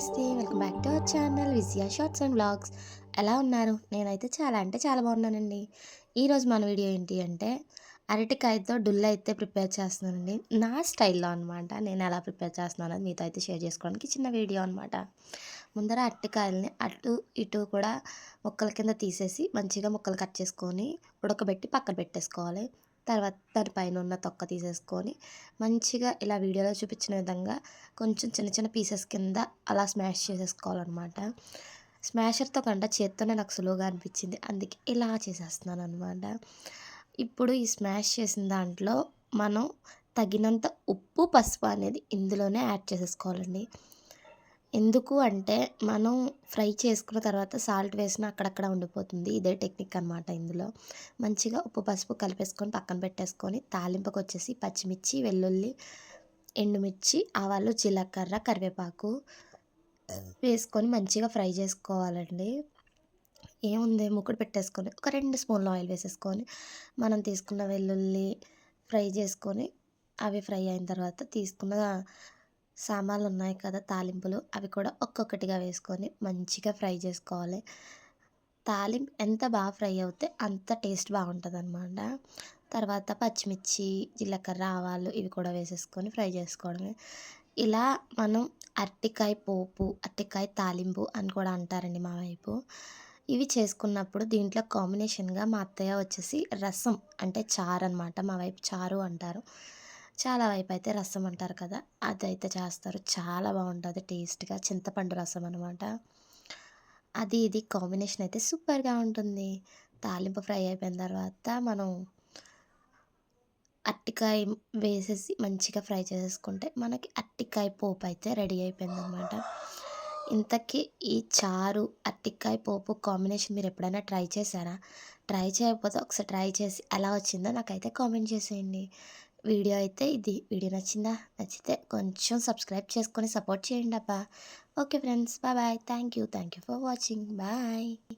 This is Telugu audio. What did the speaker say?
నమస్తే welcome back to our channel Vijaya shorts and vlogs ఎలా ఉన్నారు? నేనైతే చాలా అంటే చాలా బాగున్నానండి. ఈరోజు మన వీడియో ఏంటి అంటే అరటికాయతో డుల్ అయితే ప్రిపేర్ చేస్తున్నానండి. నా స్టైల్లో అనమాట నేను ఎలా ప్రిపేర్ చేస్తున్నాను అది మీతో అయితే షేర్ చేసుకోవడానికి చిన్న వీడియో అనమాట ముందర అరటికాయలని అటు ఇటు కూడా ముక్కల కింద తీసేసి మంచిగా ముక్కలు కట్ చేసుకొని ఉడకబెట్టి పక్కన పెట్టేసుకోవాలి. తర్వాత దానిపైన ఉన్న తొక్క తీసేసుకొని మంచిగా ఇలా వీడియోలో చూపించిన విధంగా కొంచెం చిన్న చిన్న పీసెస్ కింద అలా స్మాష్ చేసేసుకోవాలన్నమాట. స్మాషర్తో కంటే చేత్తోనే నాకు సులువుగా అనిపించింది. అందుకే ఇలా చేసేస్తున్నాను అనమాట ఇప్పుడు ఈ స్మాష్ చేసిన దాంట్లో మనం తగినంత ఉప్పు పసుపు అనేది ఇందులోనే యాడ్ చేసేసుకోవాలండి. ఎందుకు అంటే మనం ఫ్రై చేసుకున్న తర్వాత సాల్ట్ వేసిన అక్కడక్కడ ఉండిపోతుంది. ఇదే టెక్నిక్ అనమాట ఇందులో. మంచిగా ఉప్పు పసుపు కలిపేసుకొని పక్కన పెట్టేసుకొని తాలింపుకి వచ్చేసి పచ్చిమిర్చి వెల్లుల్లి ఎండుమిర్చి ఆవాలు జీలకర్ర కరివేపాకు వేసుకొని మంచిగా ఫ్రై చేసుకోవాలండి. ఏముంది? ముక్కుడు పెట్టేసుకొని ఒక రెండు స్పూన్ల ఆయిల్ వేసేసుకొని మనం తీసుకున్న వెల్లుల్లి ఫ్రై చేసుకొని అవి ఫ్రై అయిన తర్వాత తీసుకున్న సామాన్లు ఉన్నాయి కదా తాలింపులు అవి కూడా ఒక్కొక్కటిగా వేసుకొని మంచిగా ఫ్రై చేసుకోవాలి. తాలింపు ఎంత బాగా ఫ్రై అవుతే అంత టేస్ట్ బాగుంటుంది అనమాట తర్వాత పచ్చిమిర్చి జీలకర్ర ఆవాలు ఇవి కూడా వేసేసుకొని ఫ్రై చేసుకోవడమే. ఇలా మనం అరటికాయ పోపు అరటికాయ తాలింపు అని కూడా అంటారండి మా వైపు. ఇవి చేసుకున్నప్పుడు దీంట్లో కాంబినేషన్గా మా అత్తయ్య వచ్చేసి రసం అంటే చారు అనమాట మా వైపు చారు అంటారు. చాలా వైపు అయితే రసం అంటారు కదా అదైతే చేస్తారు. చాలా బాగుంటుంది టేస్ట్గా. చింతపండు రసం అనమాట అది ఇది కాంబినేషన్ అయితే సూపర్గా ఉంటుంది. తాలింపు ఫ్రై అయిపోయిన తర్వాత మనం అట్టికాయ వేసేసి మంచిగా ఫ్రై చేసుకుంటే మనకి అట్టికాయ పోపు అయితే రెడీ అయిపోయింది అనమాట ఇంతకీ ఈ చారు అట్టికాయ పోపు కాంబినేషన్ మీరు ఎప్పుడైనా ట్రై చేశారా? ట్రై చేయకపోతే ఒకసారి ట్రై చేసి ఎలా వచ్చిందో నాకైతే కామెంట్ చేసేయండి. వీడియో అయితే ఇది. వీడియో నచ్చిందా? నచ్చితే కొంచెం సబ్స్క్రైబ్ చేసుకొని సపోర్ట్ చేయండి అబ్బా okay friends bye bye. Thank you thank you for watching. Bye.